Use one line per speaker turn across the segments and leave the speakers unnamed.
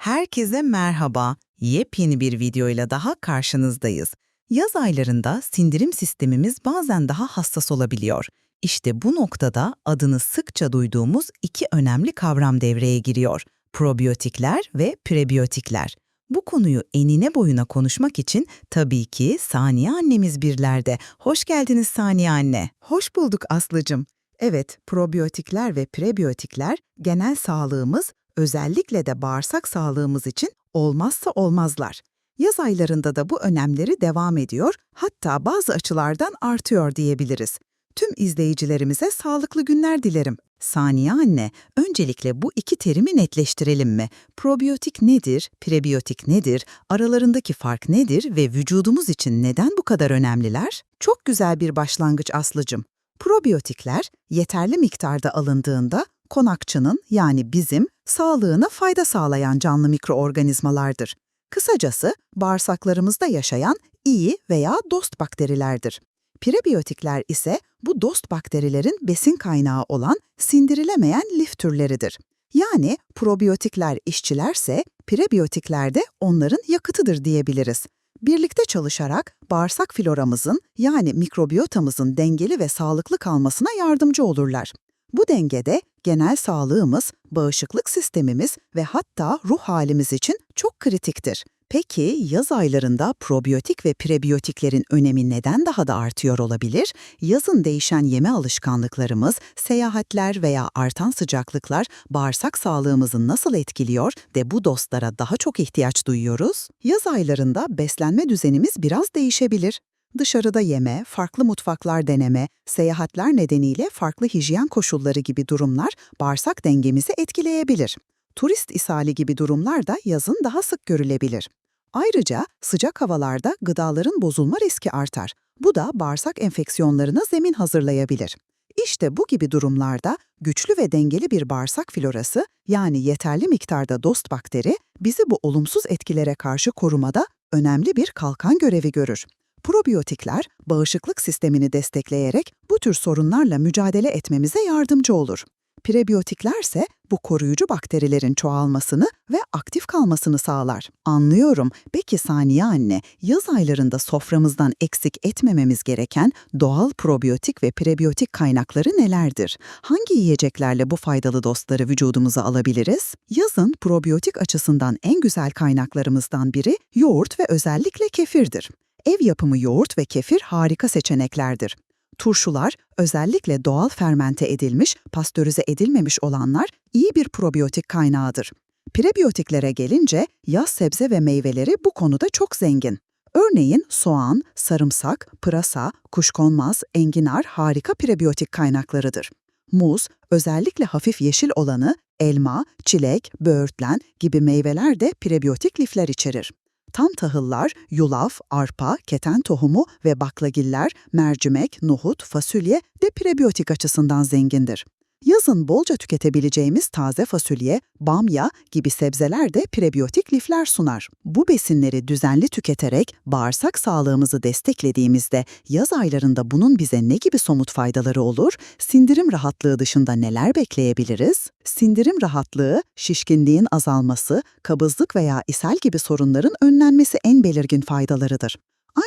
Herkese merhaba. Yepyeni bir videoyla daha karşınızdayız. Yaz aylarında sindirim sistemimiz bazen daha hassas olabiliyor. İşte bu noktada adını sıkça duyduğumuz iki önemli kavram devreye giriyor. Probiyotikler ve prebiyotikler. Bu konuyu enine boyuna konuşmak için tabii ki Saniye annemiz birlerde. Hoş geldiniz Saniye anne. Hoş bulduk Aslıcım. Evet, probiyotikler ve prebiyotikler genel sağlığımız, özellikle de bağırsak sağlığımız için olmazsa olmazlar. Yaz aylarında da bu önemleri devam ediyor, hatta bazı açılardan artıyor diyebiliriz. Tüm izleyicilerimize sağlıklı günler dilerim. Saniye anne, öncelikle bu iki terimi netleştirelim mi? Probiyotik nedir, prebiyotik nedir, aralarındaki fark nedir ve vücudumuz için neden bu kadar önemliler? Çok güzel bir başlangıç Aslıcım. Probiyotikler yeterli miktarda alındığında konakçının yani bizim sağlığına fayda sağlayan canlı mikroorganizmalardır. Kısacası bağırsaklarımızda yaşayan iyi veya dost bakterilerdir. Prebiyotikler ise bu dost bakterilerin besin kaynağı olan sindirilemeyen lif türleridir. Yani probiyotikler işçilerse prebiyotikler de onların yakıtıdır diyebiliriz. Birlikte çalışarak bağırsak floramızın yani mikrobiyotamızın dengeli ve sağlıklı kalmasına yardımcı olurlar. Bu dengede genel sağlığımız, bağışıklık sistemimiz ve hatta ruh halimiz için çok kritiktir. Peki yaz aylarında probiyotik ve prebiyotiklerin önemi neden daha da artıyor olabilir? Yazın değişen yeme alışkanlıklarımız, seyahatler veya artan sıcaklıklar bağırsak sağlığımızı nasıl etkiliyor ve bu dostlara daha çok ihtiyaç duyuyoruz? Yaz aylarında beslenme düzenimiz biraz değişebilir. Dışarıda yeme, farklı mutfaklar deneme, seyahatler nedeniyle farklı hijyen koşulları gibi durumlar bağırsak dengemizi etkileyebilir. Turist ishali gibi durumlar da yazın daha sık görülebilir. Ayrıca sıcak havalarda gıdaların bozulma riski artar. Bu da bağırsak enfeksiyonlarına zemin hazırlayabilir. İşte bu gibi durumlarda güçlü ve dengeli bir bağırsak florası yani yeterli miktarda dost bakteri bizi bu olumsuz etkilere karşı korumada önemli bir kalkan görevi görür. Probiyotikler bağışıklık sistemini destekleyerek bu tür sorunlarla mücadele etmemize yardımcı olur. Prebiyotiklerse bu koruyucu bakterilerin çoğalmasını ve aktif kalmasını sağlar. Anlıyorum. Peki Saniye anne, yaz aylarında soframızdan eksik etmememiz gereken doğal probiyotik ve prebiyotik kaynakları nelerdir? Hangi yiyeceklerle bu faydalı dostları vücudumuza alabiliriz? Yazın probiyotik açısından en güzel kaynaklarımızdan biri yoğurt ve özellikle kefirdir. Ev yapımı yoğurt ve kefir harika seçeneklerdir. Turşular, özellikle doğal fermente edilmiş, pastörize edilmemiş olanlar iyi bir probiyotik kaynağıdır. Prebiyotiklere gelince yaz sebze ve meyveleri bu konuda çok zengin. Örneğin soğan, sarımsak, pırasa, kuşkonmaz, enginar harika prebiyotik kaynaklarıdır. Muz, özellikle hafif yeşil olanı, elma, çilek, böğürtlen gibi meyveler de prebiyotik lifler içerir. Tam tahıllar, yulaf, arpa, keten tohumu ve baklagiller, mercimek, nohut, fasulye de prebiyotik açısından zengindir. Yazın bolca tüketebileceğimiz taze fasulye, bamya gibi sebzeler de prebiyotik lifler sunar. Bu besinleri düzenli tüketerek bağırsak sağlığımızı desteklediğimizde yaz aylarında bunun bize ne gibi somut faydaları olur? Sindirim rahatlığı dışında neler bekleyebiliriz? Sindirim rahatlığı, şişkinliğin azalması, kabızlık veya ishal gibi sorunların önlenmesi en belirgin faydalarıdır.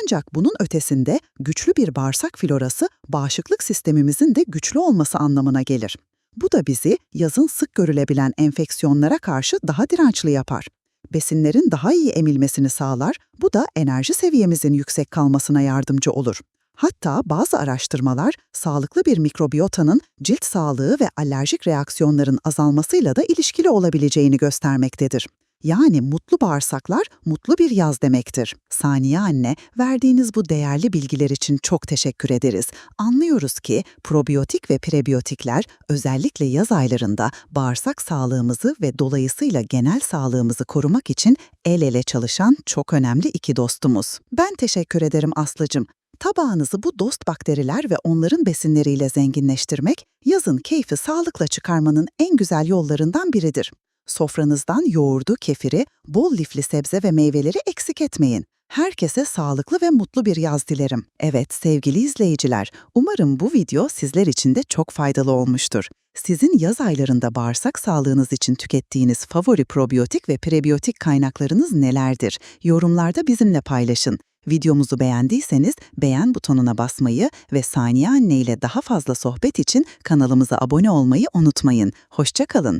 Ancak bunun ötesinde güçlü bir bağırsak florası bağışıklık sistemimizin de güçlü olması anlamına gelir. Bu da bizi yazın sık görülebilen enfeksiyonlara karşı daha dirençli yapar. Besinlerin daha iyi emilmesini sağlar, bu da enerji seviyemizin yüksek kalmasına yardımcı olur. Hatta bazı araştırmalar sağlıklı bir mikrobiyotanın cilt sağlığı ve alerjik reaksiyonların azalmasıyla da ilişkili olabileceğini göstermektedir. Yani mutlu bağırsaklar mutlu bir yaz demektir. Saniye anne, verdiğiniz bu değerli bilgiler için çok teşekkür ederiz. Anlıyoruz ki probiyotik ve prebiyotikler özellikle yaz aylarında bağırsak sağlığımızı ve dolayısıyla genel sağlığımızı korumak için el ele çalışan çok önemli iki dostumuz. Ben teşekkür ederim Aslıcım. Tabağınızı bu dost bakteriler ve onların besinleriyle zenginleştirmek, yazın keyfi sağlıkla çıkarmanın en güzel yollarından biridir. Sofranızdan yoğurdu, kefiri, bol lifli sebze ve meyveleri eksik etmeyin.
Herkese sağlıklı ve mutlu bir yaz dilerim. Evet sevgili izleyiciler, umarım bu video sizler için de çok faydalı olmuştur. Sizin yaz aylarında bağırsak sağlığınız için tükettiğiniz favori probiyotik ve prebiyotik kaynaklarınız nelerdir? Yorumlarda bizimle paylaşın. Videomuzu beğendiyseniz beğen butonuna basmayı ve Saniye Anne ile daha fazla sohbet için kanalımıza abone olmayı unutmayın. Hoşça kalın.